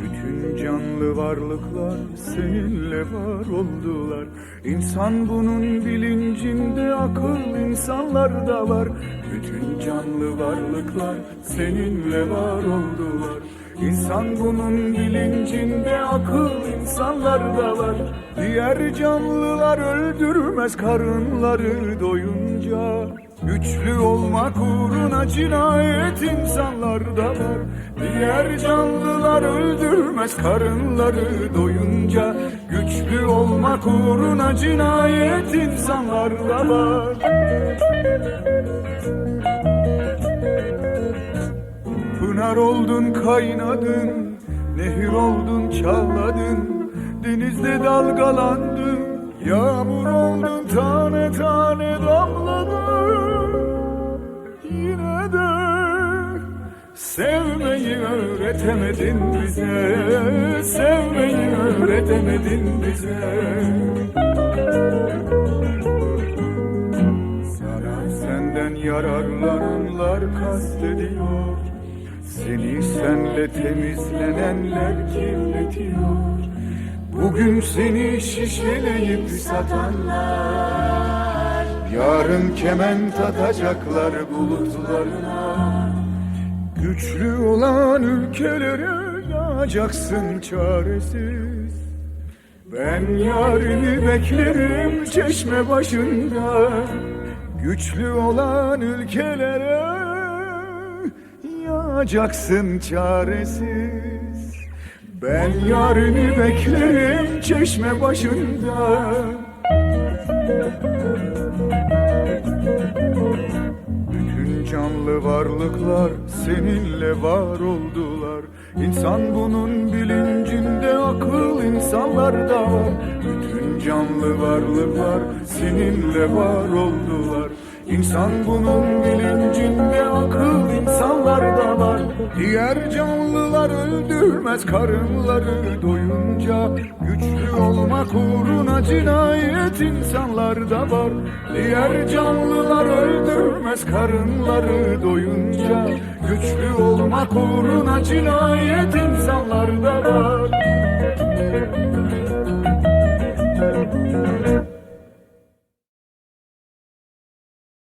Bütün canlı varlıklar seninle var oldular. İnsan bunun bilincinde akıl insanlar da var. Bütün canlı varlıklar seninle var oldular. İnsan bunun bilincinde akıl insanlarda var. Diğer canlılar öldürmez karınları doyunca. Güçlü olmak uğruna cinayet insanlarda var. Diğer canlılar öldürmez karınları doyunca. Güçlü olmak uğruna cinayet insanlarda var Pınar oldun kaynadın Nehir oldun çağladın Denizde dalgalandın Yağmur oldun tane tane damladın. Yine de Sevmeyi öğretemedin bize Sevmeyi öğretemedin bize. Sana senden yararlananlar kastediyor Seni senle temizlenenler kirletiyor. Bugün seni şişeleyip satanlar. Yarın kement atacaklar bulutlarına. Güçlü olan ülkelere yağacaksın çaresiz. Ben yarını beklerim çeşme başında. Güçlü olan ülkelere yağacaksın çaresiz. Ben yarını beklerim çeşme başında. Bütün canlı varlıklar seninle var oldular. İnsan bunun bilincinde akıl insanlarda. Bütün canlı varlıklar seninle var oldular. İnsan bunun bilincinde akıl insanlarda. var Diğer canlılar öldürmez karınları doyunca. Güçlü olmak uğruna cinayet insanlarda var. Diğer canlılar öldürmez karınları doyunca. Güçlü olmak uğruna cinayet insanlarda var